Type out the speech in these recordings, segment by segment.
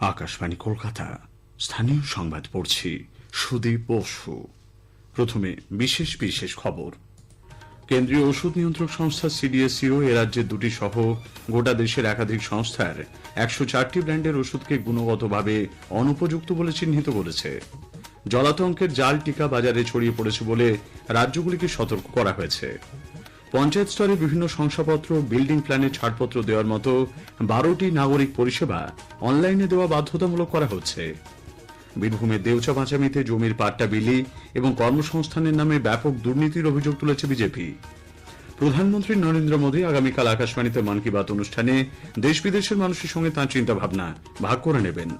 আকাশবাণী কলকাতা। স্থানীয় সংবাদ পড়ছি সুদীপ বসু। প্রথমে বিশেষ বিশেষ খবর। কেন্দ্রীয় ওষুধ নিয়ন্ত্রক সংস্থা সিডিএসইও এ রাজ্যের দুটি সহ গোটা দেশের একাধিক সংস্থার একশো চারটি ব্র্যান্ডের ওষুধকে গুণগতভাবে অনুপযুক্ত বলে চিহ্নিত করেছে। জলাতঙ্কের জাল টিকা বাজারে ছড়িয়ে পড়েছে বলে রাজ্যগুলিকে সতর্ক করা হয়েছে। পঞ্চায়েত স্তরে বিভিন্ন শংসাপত্র, বিল্ডিং প্ল্যানে ছাড়পত্র দেওয়ার মতো বারোটি নাগরিক পরিষেবা অনলাইনে দেওয়া বাধ্যতামূলক করা হচ্ছে। বীরভূমের দেউচা পাঁচামিতে জমির পাট্টা বিলি এবং কর্মসংস্থানের নামে ব্যাপক দুর্নীতির অভিযোগ তুলেছে বিজেপি। প্রধানমন্ত্রী নরেন্দ্র মোদী আগামীকাল আকাশবাণীতে মন কি বাত অনুষ্ঠানে দেশ বিদেশের মানুষের সঙ্গে তাঁর চিন্তাভাবনা ভাগ করে নেবেন।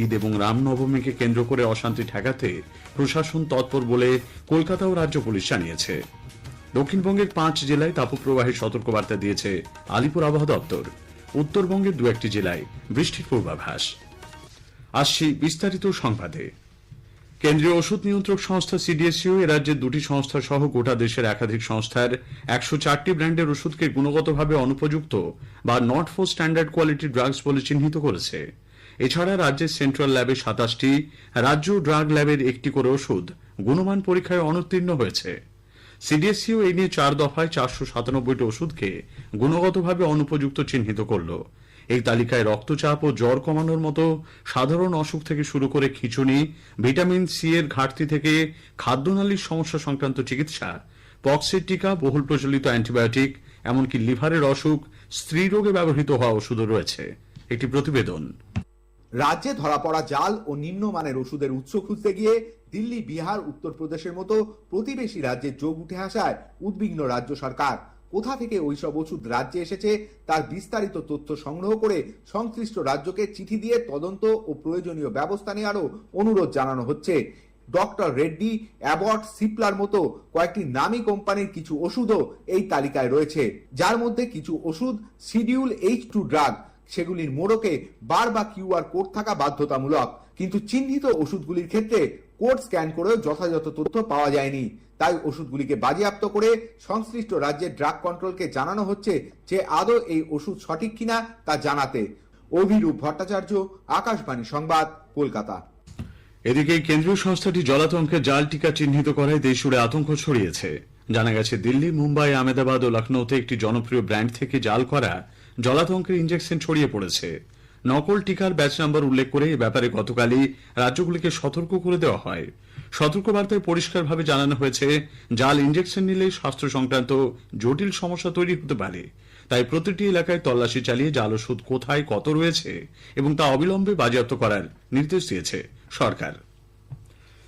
ঈদ এবং রামনবমীকে কেন্দ্র করে অশান্তি ঠেকাতে প্রশাসন তৎপর বলে কলকাতা ও রাজ্য পুলিশ জানিয়েছে। দক্ষিণবঙ্গের পাঁচ জেলায় তাপপ্রবাহের সতর্কবার্তা দিয়েছে আলিপুর আবহাওয়া দপ্তর। উত্তরবঙ্গের দু একটি জেলায় বৃষ্টির পূর্বাভাস। আসছি বিস্তারিত সংবাদে। কেন্দ্রীয় ওষুধ নিয়ন্ত্রক সংস্থা সিডিএসইও এ রাজ্যের দুটি সংস্থা সহ গোটা দেশের একাধিক সংস্থার একশো চারটি ব্র্যান্ডের ওষুধকে গুণগতভাবে অনুপযুক্ত বা not for standard quality drugs বলে চিহ্নিত করেছে। এছাড়া রাজ্যের সেন্ট্রাল ল্যাবে সাতাশটি, রাজ্য ড্রাগ ল্যাবের একটি করে ওষুধ গুণমান পরীক্ষায় অনুত্তীর্ণ হয়েছে। সিডিএসইও এই নিয়ে চার দফায় চারশো সাতানব্বইটি ওষুধকে গুণগতভাবে অনুপযুক্ত চিহ্নিত করল। এই তালিকায় রক্তচাপ ও জ্বর কমানোর মতো সাধারণ অসুখ থেকে শুরু করে খিঁচুনি, ভিটামিন সি এর ঘাটতি থেকে খাদ্যনালীর সমস্যা সংক্রান্ত চিকিৎসা, পক্সের টিকা, বহুল প্রচলিত অ্যান্টিবায়োটিক, এমনকি লিভারের অসুখ, স্ত্রী রোগে ব্যবহৃত হওয়া ওষুধও রয়েছে। একটি প্রতিবেদন। রাজ্যে ধরা পড়া জাল ও নিম্নমানের ওষুধের উৎস খুঁজতে গিয়ে দিল্লি, বিহার, উত্তরপ্রদেশের মতো প্রতিবেশী রাজ্যে যোগ উঠে আসায় উদ্বিগ্ন রাজ্য সরকার। কোথা থেকে ওইসব ওষুধ রাজ্যে এসেছে তার বিস্তারিত তথ্য সংগ্রহ করে সংশ্লিষ্ট রাজ্যকে চিঠি দিয়ে তদন্ত ও প্রয়োজনীয় ব্যবস্থা নেওয়ারও অনুরোধ জানানো হচ্ছে। ডক্টর রেড্ডি, অ্যাবট, সিপলার মতো কয়েকটি নামী কোম্পানির কিছু ওষুধও এই তালিকায় রয়েছে। যার মধ্যে কিছু ওষুধ, শিডিউল এইচ টু ড্রাগ, সেগুলির মোড়কে বার বা কিউআর কোড থাকা বাধ্যতামূলক। কিন্তু চিহ্নিত ওষুধগুলির ক্ষেত্রে কোড স্ক্যান করেও যথাযথ তথ্য পাওয়া যায়নি। তাই ওষুধগুলিকে বাজেয়াপ্ত করে সংশ্লিষ্ট রাজ্যের ড্রাগ কন্ট্রোলকে জানানো হচ্ছে যে আদৌ এই ওষুধ সঠিক কিনা তা জানাতে। অভিরূপ ভট্টাচার্য, আকাশবাণী সংবাদ, কলকাতা। এদিকে কেন্দ্রীয় সংস্থাটি জলাতঙ্কের জাল টিকা চিহ্নিত করায় দেশজুড়ে আতঙ্ক ছড়িয়েছে। জানা গেছে, দিল্লি, মুম্বাই, আহমেদাবাদ ও লখনৌতে একটি জনপ্রিয় ব্র্যান্ড থেকে জাল করা জলাতঙ্কের ইঞ্জেকশন ছড়িয়ে পড়েছে। নকল টিকার ব্যাচ নাম্বার উল্লেখ করে এ ব্যাপারে গতকালই রাজ্যগুলিকে সতর্ক করে দেওয়া হয়। সতর্কবার্তায় পরিষ্কারভাবে জানানো হয়েছে, জাল ইঞ্জেকশন নিলে স্বাস্থ্য সংক্রান্ত জটিল সমস্যা তৈরি হতে পারে। তাই প্রতিটি এলাকায় তল্লাশি চালিয়ে জাল ওষুধ কোথায়, কত রয়েছে এবং তা অবিলম্বে বাজেয়াপ্ত করার নির্দেশ দিয়েছে সরকার।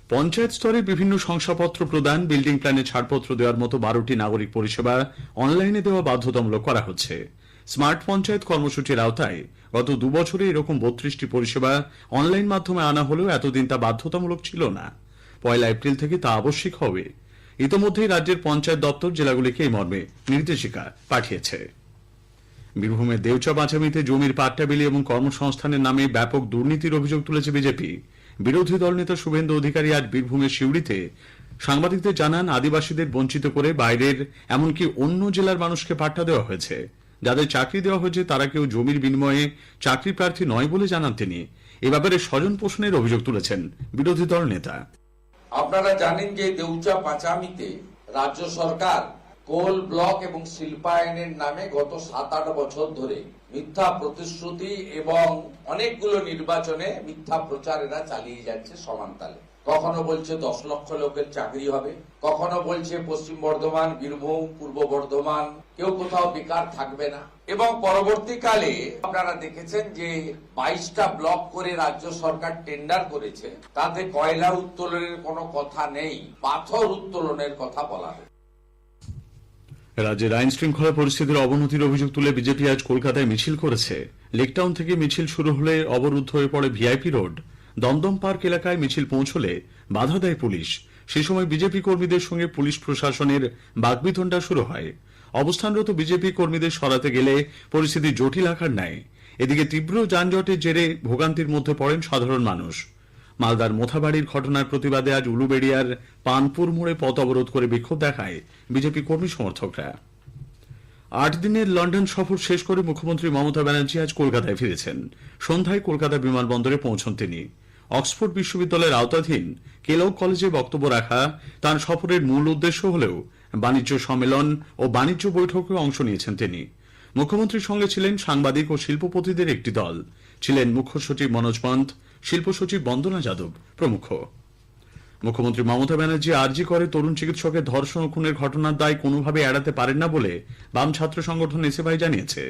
পঞ্চায়েত স্তরে বিভিন্ন শংসাপত্র প্রদান, বিল্ডিং প্ল্যানে ছাড়পত্র দেওয়ার মতো বারোটি নাগরিক পরিষেবা অনলাইনে দেওয়া বাধ্যতামূলক করা হচ্ছে। স্মার্ট পঞ্চায়েত কর্মসূচির আওতায় গত দুবছরে এরকম বত্রিশটি পরিষেবা অনলাইন মাধ্যমে আনা হলেও এতদিন তা বাধ্যতামূলক ছিল না। পয়লা এপ্রিল থেকে তা আবশ্যিক হবে। ইতোমধ্যেই রাজ্যের পঞ্চায়েত দপ্তর জেলাগুলিকে এই মর্মে নির্দেশিকা পাঠিয়েছে। বীরভূমের দেউচা বাঁচামিতে জমির পাট্টা বিলি এবং কর্মসংস্থানের নামে ব্যাপক দুর্নীতির অভিযোগ তুলেছে বিজেপি। বিরোধী দল নেতা শুভেন্দু অধিকারী আজ বীরভূমের সিউড়িতে সাংবাদিকদের জানান, আদিবাসীদের বঞ্চিত করে বাইরের এমনকি অন্য জেলার মানুষকে পাট্টা দেওয়া হয়েছে। যাদের চাকরি দেওয়া হয়েছে, তারা কেউ জমির বিনিময়ে চাকরি প্রার্থী নয় বলে জানান তিনি। এ ব্যাপারে স্বজন পোষণের অভিযোগ তুলেছেন বিরোধী দল নেতা। আপনারা জানেন যে দেউচা পাঁচামিতে রাজ্য সরকার কোল ব্লক এবং শিল্পায়নের নামে গত সাত আট বছর ধরে মিথ্যা প্রতিশ্রুতি এবং অনেকগুলো নির্বাচনে মিথ্যা প্রচার এরা চালিয়ে যাচ্ছে সমানতালে। কখনো বলছে দশ লক্ষ লোকের চাকরি হবে, কখনো বলছে পশ্চিম বর্ধমান, বীরভূম, পূর্ব বর্ধমান, কেউ কোথাও বেকার থাকবে না। এবং পরবর্তীকালে আপনারা দেখেছেন যে বাইশটা ব্লক করে রাজ্য সরকার টেন্ডার করেছে, তাতে কয়লা উত্তোলনের কোনো কথা নেই, পাথর উত্তোলনের কথা বলা হয়েছে। রাজ্যের আইন শৃঙ্খলা পরিস্থিতির অবনতির অভিযোগ তুলে বিজেপি আজ কলকাতায় মিছিল করেছে। লেকটাউন থেকে মিছিল শুরু হলে অবরুদ্ধ হয়ে পড়ে ভিআইপি রোড। দমদম পার্ক এলাকায় মিছিল পৌঁছলে বাধা দেয় পুলিশ। সে সময় বিজেপি কর্মীদের সঙ্গে পুলিশ প্রশাসনের বাগবিতণ্ডা শুরু হয়। অবস্থানরত বিজেপি কর্মীদের সরাতে গেলে পরিস্থিতি জটিল আকার নেয়। এদিকে তীব্র যানজটের জেরে ভোগান্তির মধ্যে পড়েন সাধারণ মানুষ। মালদার মোথাবাড়ির ঘটনার প্রতিবাদে আজ উলুবেড়িয়ার পানপুর মোড়ে পথ অবরোধ করে বিক্ষোভ দেখায় বিজেপি কর্মী সমর্থকরা। আট দিনের লন্ডন সফর শেষ করে মুখ্যমন্ত্রী মমতা ব্যানার্জি আজ কলকাতায় ফিরেছেন। সন্ধ্যায় কলকাতা বিমানবন্দরে পৌঁছন তিনি। অক্সফোর্ড বিশ্ববিদ্যালয়ের আওতাধীন কেলগ কলেজে বক্তব্য রাখা তাঁর সফরের মূল উদ্দেশ্য হলেও বাণিজ্য সম্মেলন ও বাণিজ্য বৈঠকে অংশ নিয়েছেন তিনি। মুখ্যমন্ত্রীর সঙ্গে ছিলেন সাংবাদিক ও শিল্পপতিদের একটি দল। ছিলেন মুখ্য সচিব মনোজ পন্থ, শিল্প সচিব বন্দনা যাদব প্রমুখ। মুখ্যমন্ত্রী মমতা ব্যানার্জি আর্জি করে তরুণ চিকিৎসকের ধর্ষণ খুনের ঘটনার দায় কোনোভাবে এড়াতে পারেন না বলে বাম ছাত্র সংগঠন এসএফআই জানিয়েছে।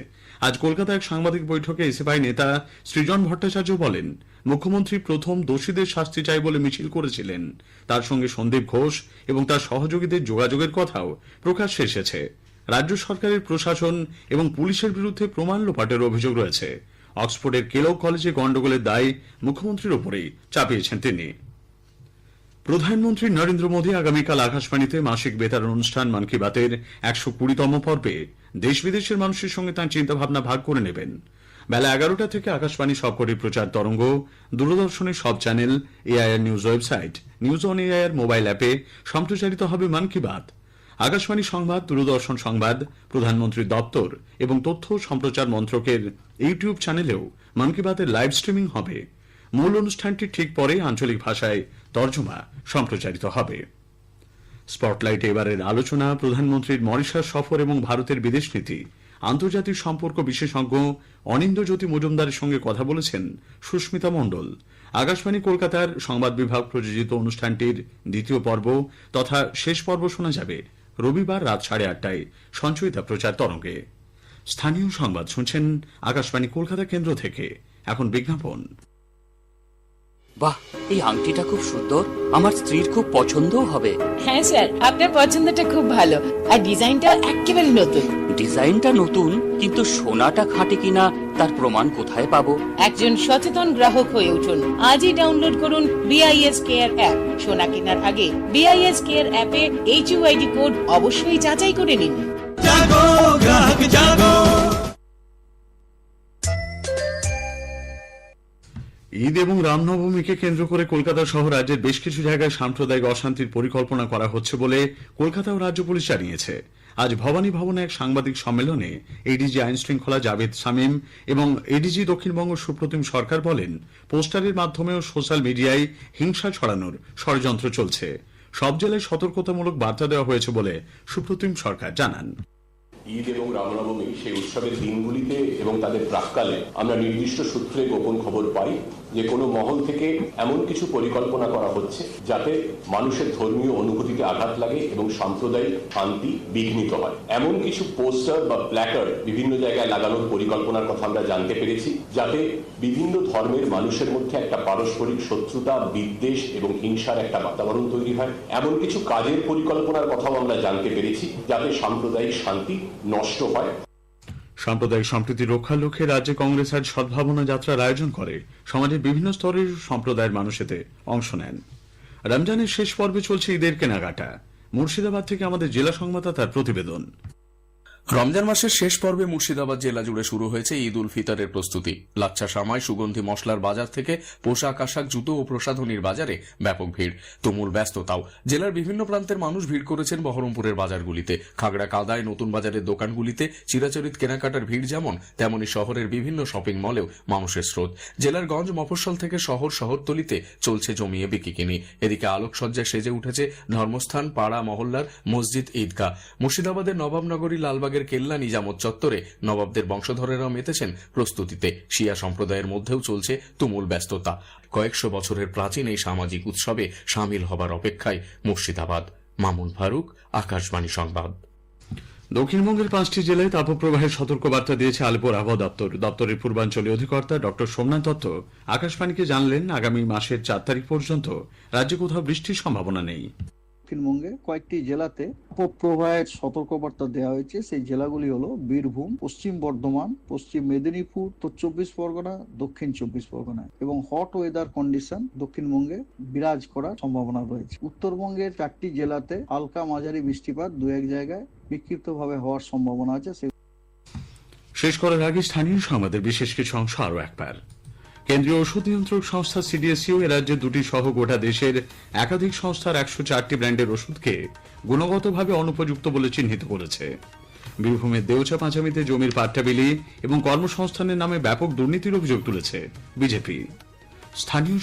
আজ কলকাতায় এক সাংবাদিক বৈঠকে এসএফআই নেতা সৃজন ভট্টাচার্য বলেন, মুখ্যমন্ত্রী প্রথম দোষীদের শাস্তি চাই বলে মিছিল করেছিলেন। তার সঙ্গে সন্দীপ ঘোষ এবং তার সহযোগীদের যোগাযোগের কথাও প্রকাশ্যে এসেছে। রাজ্য সরকারের প্রশাসন এবং পুলিশের বিরুদ্ধে প্রমাণ লোপাটের অভিযোগ রয়েছে। অক্সফোর্ডের কেলগ কলেজে গন্ডগোলের দায় মুখ্যমন্ত্রীর ওপরেই চাপিয়েছেন তিনি। প্রধানমন্ত্রী নরেন্দ্র মোদী আগামীকাল আকাশবাণীতে মাসিক বেতার অনুষ্ঠান মন কি বাতের একশো কুড়িতম পর্বে দেশ বিদেশের মানুষের সঙ্গে তাঁর চিন্তাভাবনা ভাগ করে নেবেন। বেলা এগারোটা থেকে আকাশবাণী সবকটি প্রচার তরঙ্গ, দূরদর্শনের সব channel, AIR news website, news on AIR mobile অ্যাপে সম্প্রচারিত হবে মন কি বাত। আকাশবাণী সংবাদ, দূরদর্শন সংবাদ প্রধানমন্ত্রীর দপ্তর এবং তথ্য সম্প্রচার মন্ত্রকের ইউটিউব চ্যানেলেও মন কি বাতের লাইভ স্ট্রিমিং হবে। মূল অনুষ্ঠানটি ঠিক পরে আঞ্চলিক ভাষায় তর্জমা সম্প্রচারিত হবে। স্পটলাইটে এবারের আলোচনা প্রধানমন্ত্রীর মরিশাস সফর এবং ভারতের বিদেশ নীতি, আন্তর্জাতিক সম্পর্ক বিশেষজ্ঞ অনিন্দ্যজ্যোতি মজুমদারের সঙ্গে কথা বলেছেন সুস্মিতা মণ্ডল। আকাশবাণী কলকাতার সংবাদ বিভাগ প্রযোজিত অনুষ্ঠানটির দ্বিতীয় পর্ব তথা শেষ পর্ব শোনা যাবে রবিবার রাত সাড়ে আটটায় সঞ্চয়িতা প্রচার তরঙ্গে। স্থানীয় সংবাদ শুনছেন আকাশবাণী কলকাতা কেন্দ্র থেকে। এখন বিজ্ঞাপন। বাহ এই আংটিটা খুব সুন্দর। আমার স্ত্রীর খুব পছন্দও হবে। হ্যাঁ স্যার আপনার পছন্দটা খুব ভালো। আর ডিজাইনটা একেবারে নতুন। ডিজাইনটা নতুন কিন্তু সোনাটা খাঁটি কিনা তার প্রমাণ কোথায় পাবো? একজন সচেতন গ্রাহক হয়ে উঠুন। আজই ডাউনলোড করুন বিআইএস কেয়ার অ্যাপ সোনা কেনার আগে বিআইএস কেয়ার অ্যাপে এইচ ইউআইডি কোড অবশ্যই যাচাই করে নিন। জাগো গ্রাহক জাগো। ঈদ এবং রামনবমীকে কেন্দ্র করে কলকাতা সহ রাজ্যের বেশ কিছু জায়গায় সাম্প্রদায়িক অশান্তির পরিকল্পনা করা হচ্ছে বলে কলকাতা ও রাজ্য পুলিশ জানিয়েছে। আজ ভবানী ভবনে এক সাংবাদিক সম্মেলনে এডিজি আইন শৃঙ্খলা জাভেদ শামীম এবং এডিজি দক্ষিণবঙ্গ সুপ্রতিম সরকার বলেন, পোস্টারের মাধ্যমেও সোশ্যাল মিডিয়ায় হিংসা ছড়ানোর ষড়যন্ত্র চলছে। সব জেলায় সতর্কতামূলক বার্তা দেওয়া হয়েছে বলে সুপ্রতিম সরকার জানান। ঈদ এবং রামনবমী সেই উৎসবের দিনগুলিতে এবং তাদের প্রাককালে আমরা নির্দিষ্ট সূত্রে গোপন খবর পাই যে কোনো মহল থেকে এমন কিছু পরিকল্পনা করা হচ্ছে যাতে মানুষের ধর্মীয় অনুভূতিতে আঘাত লাগে এবং সাম্প্রদায়িক শান্তি বিঘ্নিত হয়। এমন কিছু পোস্টার বা প্ল্যাকার্ড বিভিন্ন জায়গায় লাগানোর পরিকল্পনার কথা আমরা জানতে পেরেছি যাতে বিভিন্ন ধর্মের মানুষের মধ্যে একটা পারস্পরিক শত্রুতা, বিদ্বেষ এবং হিংসার একটা বাতাবরণ তৈরি হয়। এমন কিছু কাজের পরিকল্পনার কথাও আমরা জানতে পেরেছি যাতে সাম্প্রদায়িক শান্তি নষ্ট হয়। সাম্প্রদায়িক সম্প্রীতি রক্ষার লক্ষ্যে রাজ্যে কংগ্রেস আজ সদ্ভাবনা যাত্রার আয়োজন করে। সমাজের বিভিন্ন স্তরের সম্প্রদায়ের মানুষ এতে অংশ নেন। রমজানের শেষ পর্বে চলছে ঈদের কেনাকাটা। মুর্শিদাবাদ থেকে আমাদের জেলা সংবাদদাতার প্রতিবেদন। রমজান মাসের শেষ পর্বে মুর্শিদাবাদ জেলা জুড়ে শুরু হয়েছে ঈদ উল ফিতরের প্রস্তুতি। লাচ্ছা সামাই সুগন্ধি মশলার বাজার থেকে পোশাক, আশাক, জুতো ও প্রসাধনীর বাজারে ব্যাপক ভিড়। তুমুল ব্যস্ততাও। জেলার বিভিন্ন প্রান্তের মানুষ ভিড় করেছেন বহরমপুরের বাজারগুলিতে। খাগড়া, কাদায়, নতুন বাজারের দোকানগুলিতে চিরাচরিত কেনাকাটার ভিড় যেমন, তেমনি শহরের বিভিন্ন শপিং মলেও মানুষের স্রোত। জেলার গঞ্জ, মফস্বল থেকে শহর, শহরতলিতে চলছে জমিয়ে বিকিকিনি এদিকে আলোকসজ্জায় সেজে উঠেছে ধর্মস্থান, পাড়া, মহল্লার মসজিদ, ঈদগাহ। মুর্শিদাবাদের নবাবনগরী লালবাগের কেল্লা নিজামত চত্বরে নবাবদের বংশধরেরাও মেতেছেন প্রস্তুতিতে। শিয়া সম্প্রদায়ের মধ্যেও চলছে তুমুল ব্যস্ততা। কয়েকশো বছরের প্রাচীন এই সামাজিক উৎসবে সামিল হবার অপেক্ষায় মুর্শিদাবাদ। মামুন ফারুক, আকাশবাণী সংবাদ। দক্ষিণবঙ্গের পাঁচটি জেলায় তাপপ্রবাহের সতর্কবার্তা দিয়েছে আলিপুর আবহাওয়া দপ্তর। দপ্তরের পূর্বাঞ্চলীয় অধিকর্তা ডক্টর সোমনাথ দত্ত আকাশবাণীকে জানলেন, আগামী মাসের চার তারিখ পর্যন্ত রাজ্যে কোথাও বৃষ্টির সম্ভাবনা নেই। দক্ষিণবঙ্গে কয়েকটি জেলাতে প্রবাহের সতর্কবার্তা দেওয়া হয়েছে। সেই জেলাগুলি হলো বীরভূম, পশ্চিম বর্ধমান, পশ্চিম মেদিনীপুর উত্তর চব্বিশ পরগনা, দক্ষিণ চব্বিশ পরগনা এবং হট ওয়েদার কন্ডিশন দক্ষিণবঙ্গে বিরাজ করার সম্ভাবনা রয়েছে। উত্তরবঙ্গের চারটি জেলাতে হালকা মাঝারি বৃষ্টিপাত দু এক জায়গায় বিক্ষিপ্তভাবে হওয়ার সম্ভাবনা আছে। শেষ করার আগে স্থানীয় সংবাদের বিশেষ কিছু অংশ আরও একবার। কেন্দ্রীয় ওষুধ নিয়ন্ত্রক সংস্থা সিডিএসইউ রাজ্যে দুটি সহ গোটা দেশের একাধিক সংস্থার একশো চারটি ব্র্যান্ডের ওষুধকে গুণগতভাবে অনুপযুক্ত বলে চিহ্নিত করেছে। বীরভূমের দেউচা পাঁচামিতে জমির পাট্টাবিলি এবং কর্মসংস্থানের নামে ব্যাপক দুর্নীতির অভিযোগ তুলেছে বিজেপি। স্থানীয়